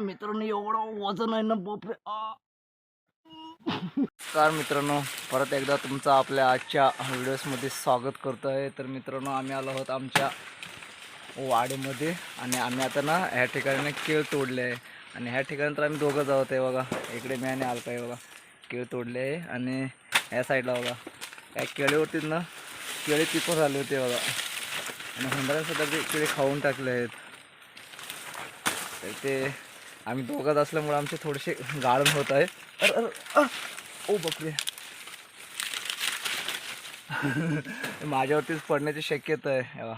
मित्रांनो एवढं वजन आहे ना बापरे. कार मित्रांनो परत एकदा तुमचं आपल्या आजच्या व्हिडिओजमध्ये स्वागत करतो आहे. तर मित्रांनो आम्ही आलो आहोत आमच्या वाडीमध्ये आणि आम्ही आता ना ह्या ठिकाणी ना केळ तोडले आहे. आणि ह्या ठिकाणी तर आम्ही दोघं जात आहे बघा. इकडे मी आणि आलका आहे बघा. केळ तोडले आहे आणि ह्या साईडला बघा. या केळीवरती ना केळी पिकून झाले होते बघा. आणि हुंदरांसुद्धा ते किडे खाऊन टाकले आहेत. तर ते आम्ही दोघात असल्यामुळे आमचे थोडेसे गाळण होत आहे. अर अर ओ बकरे माझ्यावरतीच पडण्याची शक्यता आहे.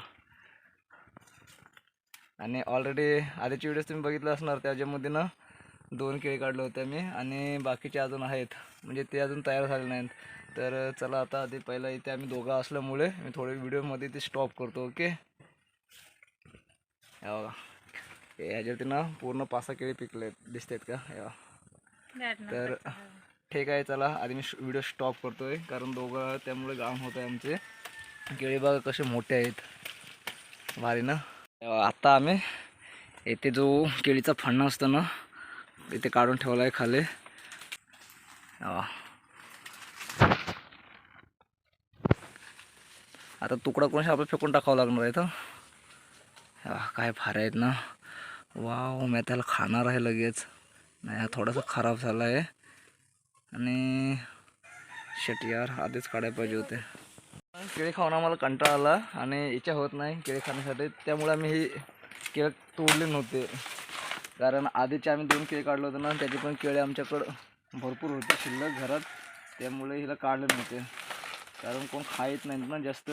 आणि ऑलरेडी आधीचे व्हिडिओज तुम्ही बघितलं असणार त्याच्यामध्ये ना दोन केळी काढले होते मी आणि बाकीचे अजून आहेत. म्हणजे ते अजून तयार झाले नाहीत. तर चला आता आधी पहिला इथे आम्ही दोघं असल्यामुळे मी थोडे व्हिडिओमध्ये ते स्टॉप करतो ओके हे बघा. ह्याच्यावरती ना पूर्ण पाच सहा केळी पिकले दिसत आहेत का बघा. तर ठीक आहे चला. आधी मी व्हिडिओ स्टॉप करतोय कारण दोघं त्यामुळे गाम होत आहे आमचे. केळी बघा कसे मोठे आहेत. भारी ना? आता आम्ही येथे जो केळीचा फणा असतो ना इथे काढून ठेवला आहे खाली आता तुकडा कोणाशी आपल्याला फेकून टाकावं लागणार आहे तर काय फार आहेत ना. वाव मी त्याला खाणार आहे लगेच. नाही हा थोडासा खराब झाला आहे. आणि शेट यार आधीच काढायला पाहिजे होते. केळी खाऊन आम्हाला कंटाळा आला आणि इच्छा होत नाही केळी खाण्यासाठी. त्यामुळे आम्ही ही केळं तोडले नव्हते. कारण आधीचे आम्ही दोन केळी काढले होते ना त्याचे पण केळे आमच्याकडं भरपूर होते शिल्लक घरात. त्यामुळे हिला काढले नव्हते. कारण कोण खायत नाहीत ना जास्त.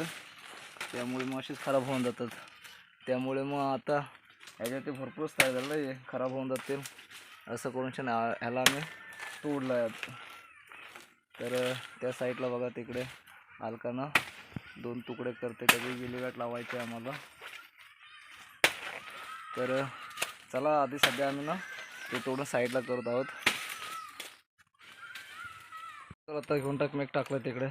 त्यामुळे मग असेच खराब होऊन जातात. त्यामुळे मग आता ह्याच्या ते भरपूरच तयार झालं आहे. खराब होऊन जातील. असं करून छान ह्याला आम्ही तोडलं आहे आता. तर त्या साईडला बघा तिकडे अलकानं दोन तुकडे करते. त्याची विल्हेवाट लावायचे आम्हाला. तर चला आधी सध्या आम्ही ना ते तोडून साईडला करत आहोत. तर आता घेऊन टाक मेक टाकलं तिकडे.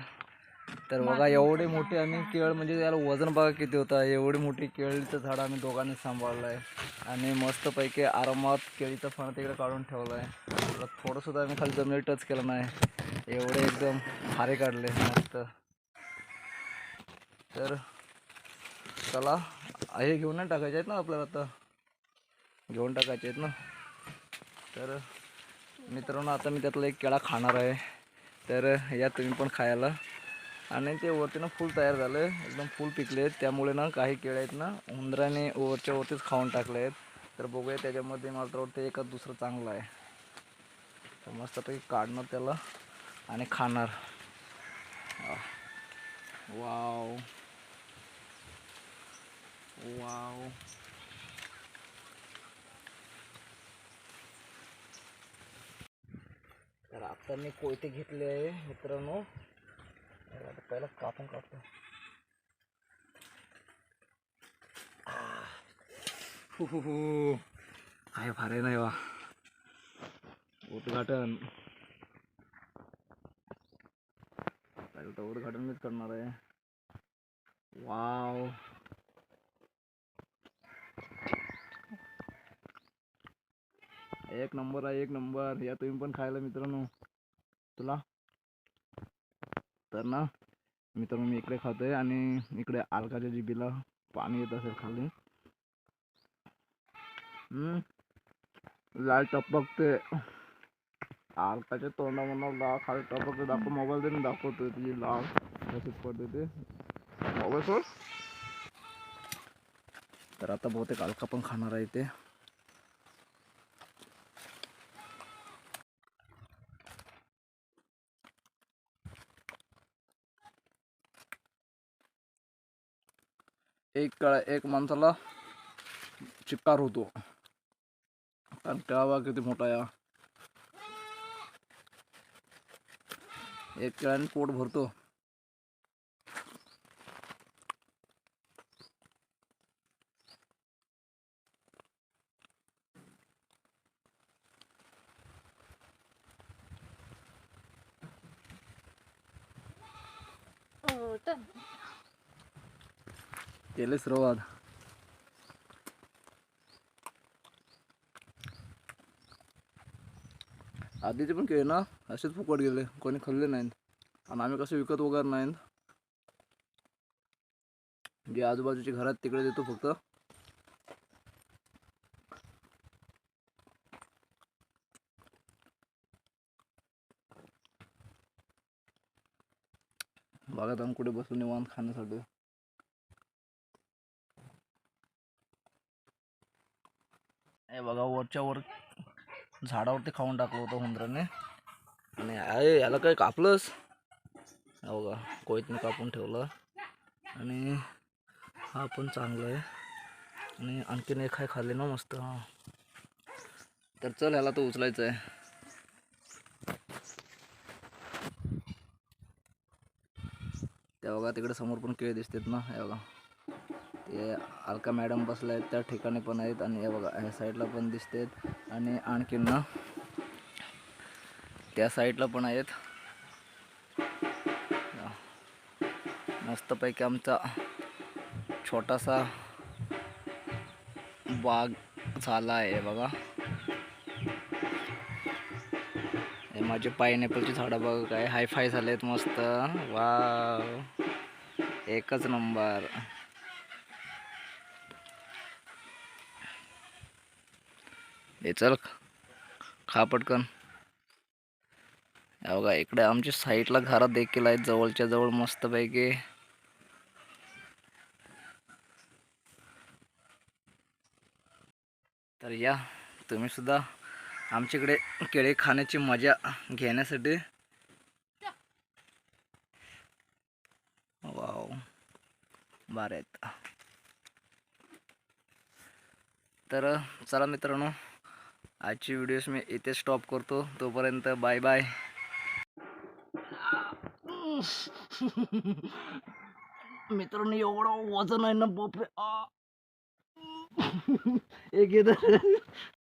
तर बघा एवढे मोठे आम्ही केळ म्हणजे याला वजन बघा किती होतं. एवढी मोठी केळीचं झाड आम्ही दोघांनी सांभाळलं आहे आणि मस्तपैकी आरामात केळीचं फण तिकडे काढून ठेवलं आहे थोडंसुद्धा आम्ही खाली जमिनीवर टच केलं नाही. एवढे एकदम भारी काढले मस्त. तर चला हे घेऊन नाही टाकायचे आहेत ना आपल्याला आता? घेऊन टाकायचे आहेत ना? तर मित्रांनो आता मी त्यातला एक केळा खाणार आहे. तर या तुम्ही पण खायला. आणि ते वरती ना फुल तयार झालं. आहे एकदम फुल पिकले आहेत त्यामुळे ना काही केळं आहेत ना उंदराने वरच्या वरतीच खाऊन टाकले आहेत. तर बघूया त्याच्यामध्ये मला तर वाटतं एका दुसरं चांगलं आहे. तर मस्तपैकी काढणार त्याला आणि खाणार. वाव. वाव. तर आता मी कोयते घेतले आहे मित्रांनो. आता पहिला कापून काढतो काय भारी नाही वा. उद्घाटन. उद्घाटन मीच करणार आहे. वाव. एक नंबर आहे एक नंबर. या तुम्ही पण खायला मित्रांनो. तुला? तर ना? मित्रांनो मी इकडे खातोय आणि इकडे अलकाच्या जिबीला पाणी येत असेल खाली. हम्म. लाल टपकते अलकाच्या तोंडामधून लाल खाली टपकते दाखव मोबाईल देऊन दाखवतोय तुझी लाल. तसेच पडते ते मोबाईल सोड. तर आता बहुतेक अलका पण खाणार आहे ते एक कळा एक माणसाला चिक्कार होतो कारण केळा किती मोठा या एक केळ्याने पोट भरतो। Eles roubado. आधीचे पण केले ना असेच फुकट गेले. कोणी खाल्ले नाहीत. आणि आम्ही कसे विकत वगैरे नाहीत. जे आजूबाजूचे घरात तिकडे देतो फक्त. बागात आम्ही कुठे बसून निवांत खाण्यासाठी. हे बघा वरच्या वर झाडावरती खाऊन टाकलं होतं हुंदराने. आणि अरे याला काय कापलंस? हा बघा कोयतनं कापून ठेवलं. आणि हा पण चांगला आहे. आणि आणखीन एक आहे खाल्ले ना मस्त हां. तर चल ह्याला तो उचलायचं आहे. त्या बघा तिकडे समोर पण केळे दिसतात ना हे बघा. ते अलका मॅडम बसल्या आहेत त्या ठिकाणी पण आहेत आणि हे बघा ह्या साईडला पण दिसते आणि आणखीन ना त्या साईडला पण आहेत. मस्तपैकी आमचा छोटासा बाग झाला आहे बघा. हे माझे पायनॅपलची झाडं बघा काय हायफाय झाले झालेत मस्त. वा एकच नंबर हे चल खा पटकन. बघा इकडे आमच्या साईडला घरात देखील आहेत जवळच्या जवळ मस्तपैकी. तर या तुम्ही सुद्धा आमच्याकडे केळे खाण्याची मजा घेण्यासाठी. वाव बार आहेत. तर चला मित्रांनो आजची व्हिडिओज मी इथे स्टॉप करतो. तोपर्यंत बाय बाय मित्रांनो एवढं वजन आहे ना बापरे. एक येत